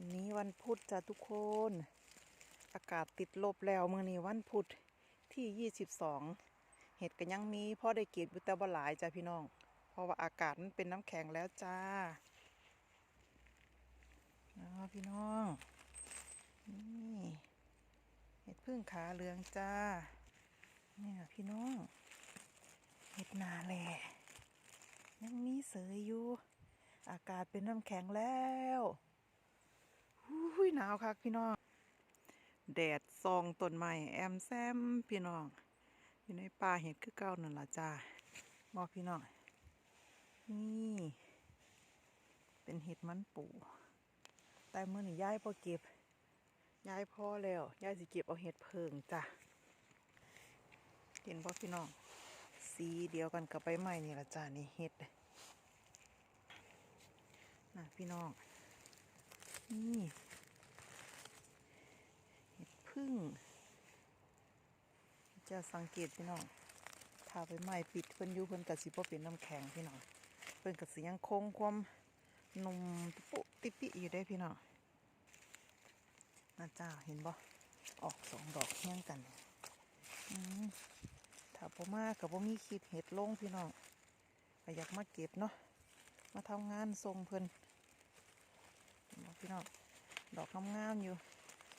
วันนี้วันพุธจ้ะทุกคน อากาศติดลบแล้วเมื่อนี้วันพุธที่ 22 เห็ดก็ยังมีพ่อได้เก็บอยู่แต่บ่หลายจ้ะพี่น้อง เพราะว่าอากาศมันเป็นน้ำแข็งแล้วจ้าพี่น้อง นี่เห็ดพึ่งขาเหลืองจ้า เนี่ยพี่น้อง เห็ดนาแหล่ยังมีเสยอยู่ อากาศเป็นน้ำแข็งแล้ว อุ้ยหนาวคักพี่น้อง แดดซองต้นไม้แอมแซมพี่น้อง อยู่ในป่าเห็ดคือเก้านั่นล่ะจ้าบอกพี่น้อง นี่ เป็นเห็ดมันปูแต่เมื่อนี่ย้ายพอเก็บย้ายพอแล้วย้ายสิเก็บเอาเห็ดเพิงจ้ะเห็นบ่พี่น้อง สีเดียวกันกับใบไม้นี่ละจ้านี่เห็ดนะพี่น้อง นี่เห็ดพึ่ง จะสังเกตพี่น้องถ้าใบไม้ปิดเพิ่นอยู่เพิ่นกะสิบ่เป็นน้ำแข็งพี่น้องเพิ่นกะสิยังคงความนุ่มติปุติปิอยู่ได้พี่น้องน่าจ้าเห็นบ่ออกสองดอกเฮี้ยงกันถ้าพ่มากับพ่มีคลิปเห็ดลงพี่น้องก็อยากมาเก็บเนาะมาทำงานทรงเพิ่นเห็นพี่น้องดอกงามๆอยู่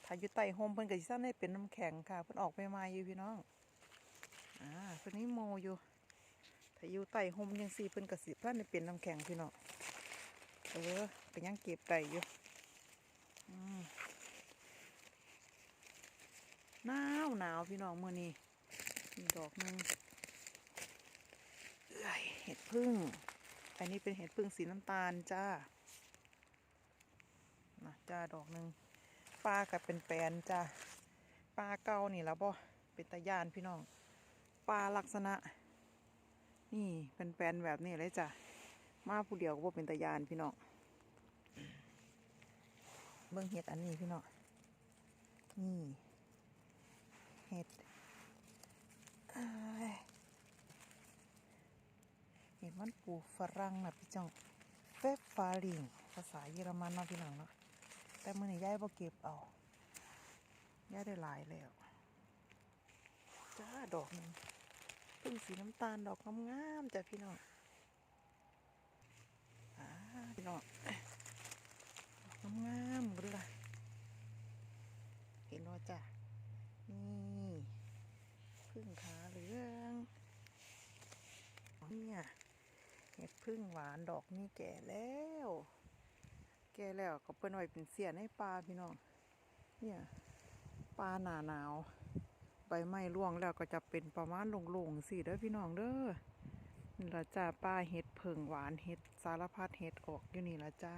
ถ้าอยู่ใต้โฮมเพิ่นก็สิซ่านได้เป็นน้ำแข็งค่ะเพิ่นออกไปมาอยู่พี่น้อง เพิ่นนี่โมอยู่ถ้าอยู่ใต้โฮมยังสี่เพิ่นก็สิซ่านได้เป็นน้ำแข็งพี่น้องเออก็นยังเก็บได้อยู่หนาวหนาวพี่น้องเมื้อนี้มีดอกหนึ่งเอ้ยเห็ดพึ่ง อันนี้เป็นเห็ดพึ่งสีน้ำตาลจ้านะจ้าดอกหนึ่งปลากับเป็นแปนจ้าปลาเก่านี่แล้วบ่เป็นตะยานพี่น้อง ปลาลักษณะ นี่เป็นแปลนแบบนี้เลยจ้ะ มาผู้เดียวก็เป็นตะยานพี่น้องเบิ่งเห็ดอันนี้พี่น้องนี่เห็ดเห็นมันปูฝรั่งนะพี่จ้องเฟฟฟาลิงภาษาเยอรมันเนาะพี่น้องเนาะแต่มื่อนี้ย้ายบ่เก็บเอาย้ายได้หลายแล้วจ้าดอกหนึง พิ่งสีน้ำตาลดอกงามๆจ้ะพี่น้องอพี่น้องดอกงามๆหมดเลยเห็นว่าจ้ะนี่พึ่งขาเหลืองเนี่ยเห็ดพึ่งหวานดอกนี่แก่แล้ว แก่แล้วก็เปิ้นไว้เป็นเสียในปลาพี่น้องเนี่ยปลาหนาหนาว ใบไม้ร่วงแล้วก็จะเป็นประมาณโลงๆสิเด้อพี่น้องเด้อนี่ละจ้าป้าเห็ดเผิงหวานเห็ดสารพัดเห็ดออกอยู่นี่ละจ้า